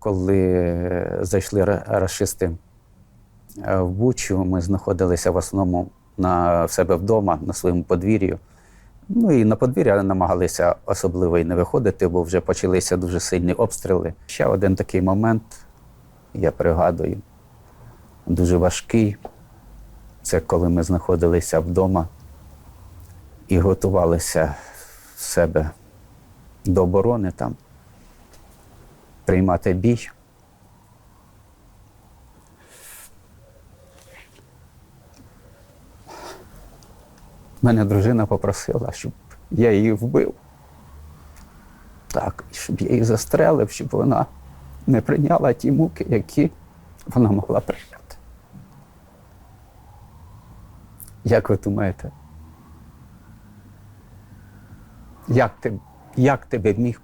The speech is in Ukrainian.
Коли зайшли ра- рашисти е, в Бучу, ми знаходилися в основному на себе вдома, на своєму подвір'ю. Ну і на подвір'я намагалися особливо і не виходити, бо вже почалися дуже сильні обстріли. Ще один такий момент, я пригадую, дуже важкий. Це коли ми знаходилися вдома і готувалися в себе до оборони там, приймати бій. Мене дружина попросила, щоб я її вбив. Так, щоб я її застрелив, щоб вона не прийняла ті муки, які вона могла прийняти. Як ви думаєте? Як, ти, як тебе міг